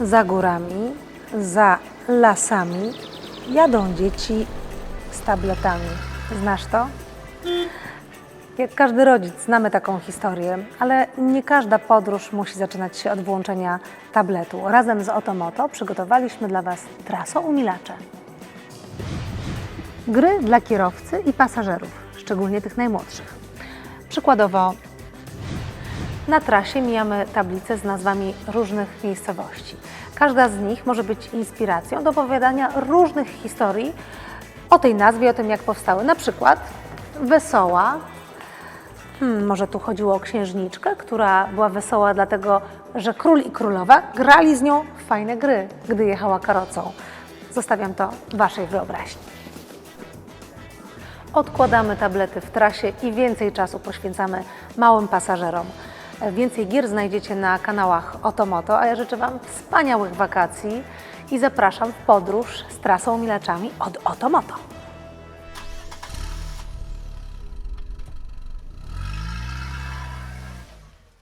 za górami, za lasami jadą dzieci z tabletami. Znasz to? Jak każdy rodzic znamy taką historię, ale nie każda podróż musi zaczynać się od włączenia tabletu. Razem z Otomoto przygotowaliśmy dla Was trasę umilacze. Gry dla kierowcy i pasażerów, szczególnie tych najmłodszych. Przykładowo na trasie mijamy tablice z nazwami różnych miejscowości. Każda z nich może być inspiracją do opowiadania różnych historii o tej nazwie, o tym jak powstały. Na przykład Wesoła. Hmm, może tu chodziło o księżniczkę, która była wesoła dlatego, że król i królowa grali z nią w fajne gry, gdy jechała karocą. Zostawiam to Waszej wyobraźni. Odkładamy tablety w trasie i więcej czasu poświęcamy małym pasażerom. Więcej gier znajdziecie na kanałach Otomoto, a ja życzę Wam wspaniałych wakacji i zapraszam w podróż z trasą milaczami od Otomoto.